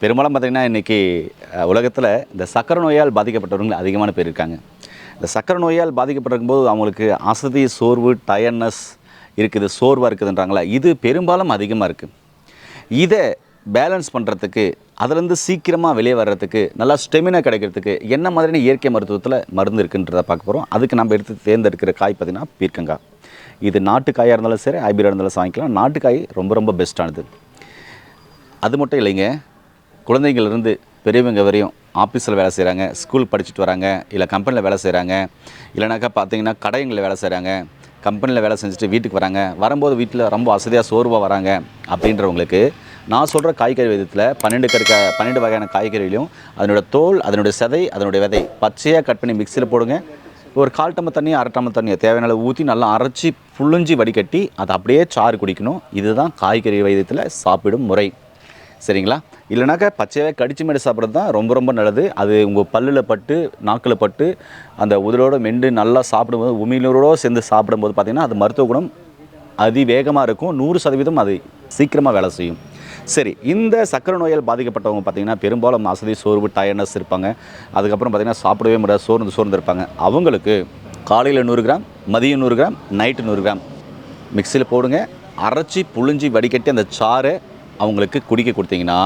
பெரும்பாலும் பார்த்திங்கன்னா இன்றைக்கி உலகத்தில் இந்த சக்கரை நோயால் பாதிக்கப்பட்டவர்கள் அதிகமான பேர் இருக்காங்க. இந்த சக்கரை நோயால் பாதிக்கப்பட்டிருக்கும் போது அவங்களுக்கு அசதி சோர்வு டயர்னஸ் இருக்குது சோர்வாக இருக்குதுன்றாங்களா? இது பெரும்பாலும் அதிகமாக இருக்குது இதை பேலன்ஸ் பண்ணுறதுக்கு அதுலேருந்து சீக்கிரமாக வெளியே வர்றதுக்கு நல்லா ஸ்டெமினா கிடைக்கிறதுக்கு என்ன மாதிரியான இயற்கை மருத்துவத்தில் மருந்து இருக்குன்றதை பார்க்க போகிறோம் அதுக்கு நம்ம எடுத்து தேர்ந்தெடுக்கிற காய் பார்த்திங்கன்னா பீர்க்கங்காய் இது நாட்டுக்காயாக இருந்தாலும் சரி ஹைபிரிட் இருந்தாலும் வாங்கிக்கலாம். நாட்டுக்காய் ரொம்ப ரொம்ப பெஸ்ட்டானது அது மட்டும் இல்லைங்க குழந்தைங்கள்லேருந்து பெரியவங்க வரையும் ஆஃபீஸில் வேலை செய்கிறாங்க ஸ்கூல் படிச்சுட்டு வராங்க இல்லை கம்பெனியில் வேலை செய்கிறாங்க இல்லைனாக்கா பார்த்தீங்கன்னா கடைங்களில் வேலை செய்கிறாங்க கம்பெனியில் வேலை செஞ்சுட்டு வீட்டுக்கு வராங்க வரும்போது வீட்டில் ரொம்ப வசதியாக சோர்வாக வராங்க அப்படின்றவங்களுக்கு நான் சொல்கிற காய்கறி விதத்தில் பன்னெண்டு கருக்க பன்னெண்டு வகையான காய்கறிகளையும் அதனோட தோல் அதனுடைய சதை அதனுடைய விதை பச்சையாக கட் பண்ணி மிக்சியில் போடுங்க. ஒரு கால் டம்ளர் தண்ணி அரை டம்ளர் தண்ணியை தேவையான ஊற்றி நல்லா அரைச்சி புழிஞ்சி வடிகட்டி அதை அப்படியே சாறு குடிக்கணும். இதுதான் காய்கறி வைத்தியத்தில் சாப்பிடும் முறை. சரிங்களா? இல்லைனாக்கா பச்சையாக கடிச்சு மேடு சாப்பிட்றது தான் ரொம்ப ரொம்ப நல்லது. அது உங்கள் பல்லில் பட்டு நாக்கில் பட்டு அந்த உதலோடு மெண்டு நல்லா சாப்பிடும்போது உமிழ்நீரோடு சேர்ந்து சாப்பிடும்போது பார்த்திங்கன்னா அது மருத்துவ குணம் அதிவேகமாக இருக்கும். நூறு சதவீதம் அது சீக்கிரமாக வேலை செய்யும். சரி இந்த சக்கரை நோயால் பாதிக்கப்பட்டவங்க பார்த்திங்கன்னா பெரும்பாலும் அசதி சோர்வு டயர்னஸ் இருப்பாங்க. அதுக்கப்புறம் பார்த்திங்கன்னா சாப்பிடவே முடியாது சோர்ந்து சோர்ந்து இருப்பாங்க. அவங்களுக்கு காலையில் நூறு கிராம் மதியம் நூறு கிராம் நைட்டு நூறு கிராம். மிக்சியில் போடுங்க. அரைச்சி புழிஞ்சி வடிகட்டி அந்த சாறை அவங்களுக்கு குடிக்க கொடுத்தீங்கன்னா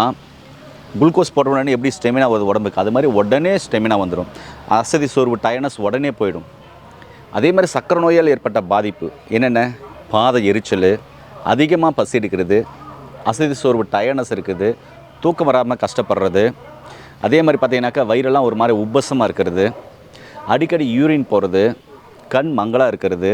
குளுக்கோஸ் போட்ட உடனே எப்படி ஸ்டெமினா வருது உடம்புக்கு? அது மாதிரி உடனே ஸ்டெமினா வந்துடும் அசதி சோர்வு டயர்னஸ் உடனே போயிடும். அதே மாதிரி சக்கரை நோயால் ஏற்பட்ட பாதிப்பு என்னென்ன? பாத எரிச்சல் அதிகமாக பசி எடுக்கிறது அசதி சோர்வு டயர்னஸ் இருக்குது தூக்கம் வராமல் கஷ்டப்படுறது. அதே மாதிரி பார்த்தீங்கன்னாக்கா வயிறெல்லாம் ஒரு மாதிரி உப்பசமாக இருக்கிறது. அடிக்கடி யூரின் போகிறது கண் மங்களாக இருக்கிறது.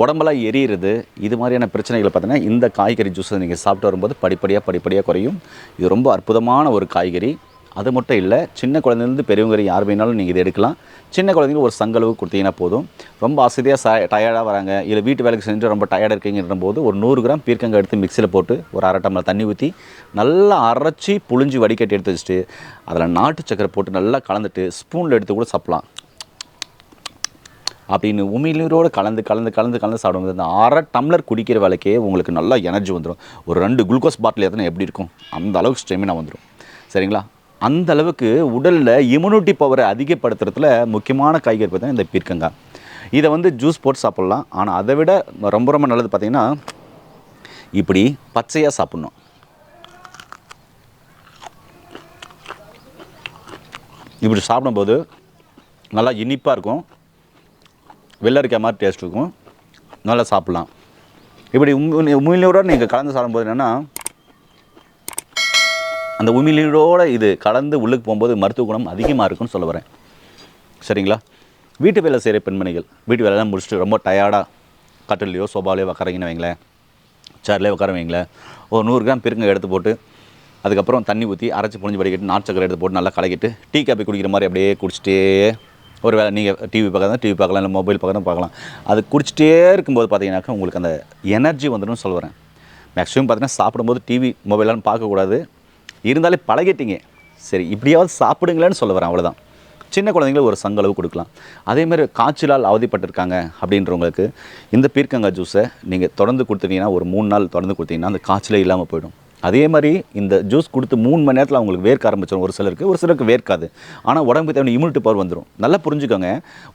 உடம்பெல்லாம் எரியிறது இது மாதிரியான பிரச்சனைகளை பார்த்தீங்கன்னா இந்த காய்கறி ஜூஸை நீங்கள் சாப்பிட்டு வரும்போது படிப்படியாக படிப்படியாக குறையும். இது ரொம்ப அற்புதமான ஒரு காய்கறி. அது மட்டும் இல்லை சின்ன குழந்தைலேருந்து பெரியவங்க யார் வேணாலும் நீங்கள் இதை எடுக்கலாம். சின்ன குழந்தைங்க ஒரு சங்களவு கொடுத்தீங்கன்னா போதும். ரொம்ப அசதியாக ச டயர்டாக வராங்க இல்லை வீட்டு வேலைக்கு செஞ்சு ரொம்ப டயர்டாக இருக்கீங்கன்ற போது ஒரு நூறு கிராம் பீர்க்கங்காய் எடுத்து மிக்சியில் போட்டு ஒரு அரை டம்ளர் தண்ணி ஊற்றி நல்லா அரைச்சி புழிஞ்சு வடிகட்டி எடுத்து வச்சுட்டு அதில் நாட்டு சக்கரை போட்டு நல்லா கலந்துட்டு ஸ்பூனில் எடுத்து கூட சாப்பிட்லாம். அப்படின்னு உமிழ்நீரோடு கலந்து கலந்து கலந்து கலந்து சாப்பிடும்போது அந்த அரை டம்ளர் குடிக்கிற வேலைக்கே உங்களுக்கு நல்லா எனர்ஜி வந்துடும் ஒரு ரெண்டு குளுக்கோஸ் பாட்டில் எத்தனை எப்படி இருக்கும்? அந்த அளவுக்கு ஸ்டெமினா வந்துடும் சரிங்களா? அந்த அளவுக்கு உடலில் இம்யூனிட்டி பவரை அதிகப்படுத்துறதுல முக்கியமான காய்கறி பார்த்தீங்கன்னா இந்த பீர்க்கங்காய் இதை வந்து ஜூஸ் போட்டு சாப்பிட்லாம். ஆனால் அதை விட ரொம்ப ரொம்ப நல்லது பார்த்திங்கன்னா இப்படி பச்சையாக சாப்பிட்ணும். இப்படி சாப்பிடும்போது நல்லா இனிப்பாக இருக்கும். வெள்ளரிக்கா மாதிரி டேஸ்ட் இருக்கும். நல்லா சாப்பிட்லாம். இப்படி உமி உமிழ்நீரோடு நீங்கள் கலந்து சாப்பிடும்போது என்னென்னா அந்த உமிழ்நீரோடு இது கலந்து உள்ளுக்கு போகும்போது மருத்துவ குணம் அதிகமாக இருக்கும்னு சொல்ல வரேன். சரிங்களா? வீட்டு வேலை செய்கிற பெண்மணிகள் வீட்டு வேலைலாம் முடிச்சுட்டு ரொம்ப டயர்டாக கட்டிலையோ சோபாலையோ உக்காரங்கன்னு வைங்களேன். சேர்லேயே உட்கார வைங்களேன். ஒரு நூறு கிராம் பெருங்க எடுத்து போட்டு அதுக்கப்புறம் தண்ணி ஊற்றி அரைச்சி புழிஞ்சு படிக்கிட்டு நாட்டு சக்கரை எடுத்து போட்டு நல்லா கலக்கிட்டு டீ காப்பி குடிக்கிற மாதிரி அப்படியே குடிச்சிட்டே ஒரு வேளை நீங்கள் டிவி பார்க்கலாம் டிவி பார்க்கலாம் இல்லை மொபைல் பார்க்கலாம் பார்க்கலாம். அது குடிச்சிட்டே இருக்கும்போது பார்த்தீங்கன்னாக்கா உங்களுக்கு அந்த எனர்ஜி வந்துடும் சொல்கிறேன் மேக்ஸிமம் பார்த்தீங்கன்னா சாப்பிடும்போது டிவி மொபைலாம் பார்க்கக்கூடாது. இருந்தாலே பழகிட்டீங்க. சரி இப்படியாவது சாப்பிடுங்களேன்னு சொல்ல வரேன் அவ்வளோதான் சின்ன குழந்தைங்களுக்கு ஒரு சங்களவு கொடுக்கலாம். அதேமாதிரி காய்ச்சலால் அவதிப்பட்டிருக்காங்க அப்படின்றவங்களுக்கு இந்த பீர்க்கங்காய் ஜூஸை நீங்கள் தொடர்ந்து கொடுத்துட்டீங்கன்னா ஒரு மூணு நாள் தொடர்ந்து கொடுத்தீங்கன்னா அந்த காய்ச்சலே இல்லாமல் போயிடும். அதே மாதிரி இந்த ஜூஸ் கொடுத்து மூணு மணி நேரத்தில் அவங்களுக்கு வேர்க்க ஆரம்பிச்சிடும் ஒரு சிலருக்கு ஒரு சிலருக்கு வேர்க்காது. ஆனால் உடம்புக்கு தேவையான இம்யூனிட்டி பவர் வந்துடும் நல்லா புரிஞ்சுக்கோங்க.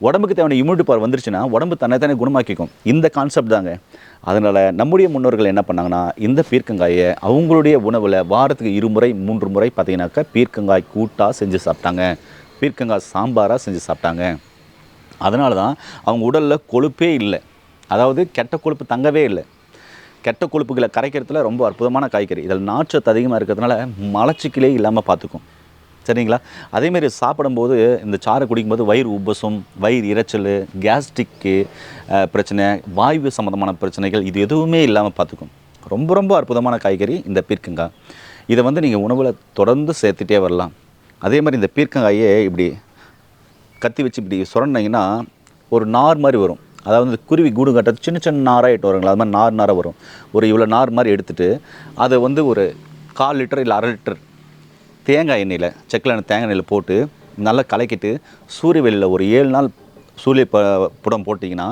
உடம்புக்கு தேவையான இம்யூனிட்டி பவர் வந்துருச்சுன்னா உடம்பு தன்னை தானே குணமாக்கிக்கும். இந்த கான்செப்ட் தாங்க. அதனால் நம்முடைய முன்னோர்கள் என்ன பண்ணாங்கன்னா இந்த பீர்க்கங்காயை அவங்களுடைய உணவில் வாரத்துக்கு இருமுறை மூன்று முறை பார்த்தீங்கன்னாக்கா பீர்க்கங்காய் கூட்டாக செஞ்சு சாப்பிட்டாங்க. பீர்க்கங்காய் சாம்பாராக செஞ்சு சாப்பிட்டாங்க. அதனால தான் அவங்க உடலில் கொழுப்பே இல்லை. அதாவது கெட்ட கொழுப்பு தங்கவே இல்லை. கெட்ட கொழுப்புகளை கரைக்கிறதுல ரொம்ப அற்புதமான காய்கறி. இதில் நாச்சத்து அதிகமாக இருக்கிறதுனால மலச்சிக்கலே இல்லாமல் பார்த்துக்கும். சரிங்களா? அதேமாரி சாப்பிடும்போது இந்த சாறை குடிக்கும்போது வயிறு உபசம் வயிறு இரைச்சல் கேஸ்ட்ரிக்கு பிரச்சனை வாயு சம்மந்தமான பிரச்சனைகள் இது எதுவுமே இல்லாமல் பார்த்துக்கும். ரொம்ப ரொம்ப அற்புதமான காய்கறி இந்த பீர்க்கங்காய். இதை வந்து நீங்கள் உணவில் தொடர்ந்து சேர்த்துட்டே வரலாம். அதே மாதிரி இந்த பீர்க்கங்காயே இப்படி கத்தி வச்சு இப்படி சுரண்டிங்கன்னா ஒரு நார் மாதிரி வரும். அதாவது இந்த குருவி கூடு கட்டுறது சின்ன சின்ன நாராக எட்டு வருங்களா? அது மாதிரி நார் நாராக வரும். ஒரு இவ்வளோ நார் மாதிரி எடுத்துட்டு அதை வந்து ஒரு கால் லிட்டர் இல்லை அரை லிட்டர் தேங்காய் எண்ணெயில் செக்கில் தேங்காய் எண்ணெயில் போட்டு நல்லா கலக்கிட்டு சூரிய வெளியில் ஒரு ஏழு நாள் சூரிய ப புடம் போட்டிங்கன்னா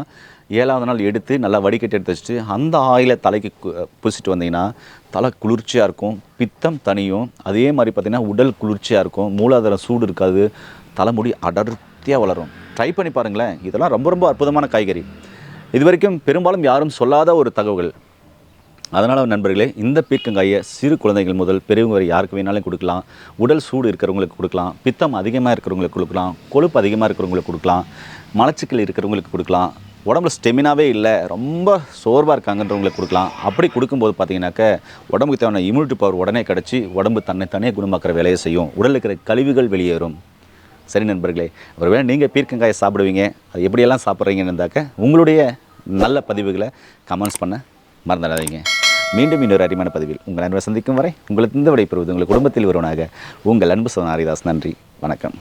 ஏழாவது நாள் எடுத்து நல்லா வடிகட்டி எடுத்து வச்சுட்டு அந்த ஆயிலை தலைக்கு கு- பூசிட்டு வந்தீங்கன்னா தலை குளிர்ச்சியாக இருக்கும் பித்தம் தனியும். அதே மாதிரி பார்த்திங்கன்னா உடல் குளிர்ச்சியாக இருக்கும் மூலாதாரம் சூடு இருக்காது தலைமுடி அடர்த்தியாக வளரும். ட்ரை பண்ணி பாருங்களேன். இதெல்லாம் ரொம்ப ரொம்ப அற்புதமான காய்கறி. இது வரைக்கும் பெரும்பாலும் யாரும் சொல்லாத ஒரு தகவல் அதனால் நண்பர்களே இந்த பீர்க்கங்காயை சிறு குழந்தைகள் முதல் பெரியவங்க வரை யாருக்கு வேணாலும் கொடுக்கலாம். உடல் சூடு இருக்கிறவங்களுக்கு கொடுக்கலாம். பித்தம் அதிகமாக இருக்கிறவங்களுக்கு கொடுக்கலாம். கொழுப்பு அதிகமாக இருக்கிறவங்களுக்கு கொடுக்கலாம். மலச்சிக்கல் இருக்கிறவங்களுக்கு கொடுக்கலாம். உடம்புல ஸ்டெமினாவே இல்லை. ரொம்ப சோர்வாக இருக்காங்கன்றவங்களுக்கு கொடுக்கலாம். அப்படி கொடுக்கும்போது பார்த்தீங்கன்னாக்க உடம்புக்கு தேவையான இம்யூனிட்டி பவர் உடனே கிடச்சி உடம்பு தன்னை தனியாக குணமாக்குற வேலையை செய்யும். உடலில் இருக்கிற கழிவுகள் வெளியேறும். சரி நண்பர்களே ஒருவேளை நீங்கள் பீர்க்கங்காயை சாப்பிடுவீங்க. அது எப்படியெல்லாம் சாப்பிட்றீங்கன்னு இருந்தாக்க உங்களுடைய நல்ல பதிவுகளை கமெண்ட்ஸ் பண்ண மறந்துடாதீங்க. மீண்டும் இன்னொரு அருமையான பதிவில் உங்கள் நண்பரை சந்திக்கும் வரை உங்களுக்கு இந்த விடைபெறுவது உங்கள் குடும்பத்தில் ஒருவனாக உங்கள் அன்பு சோதன ஹரிதாஸ். நன்றி வணக்கம்.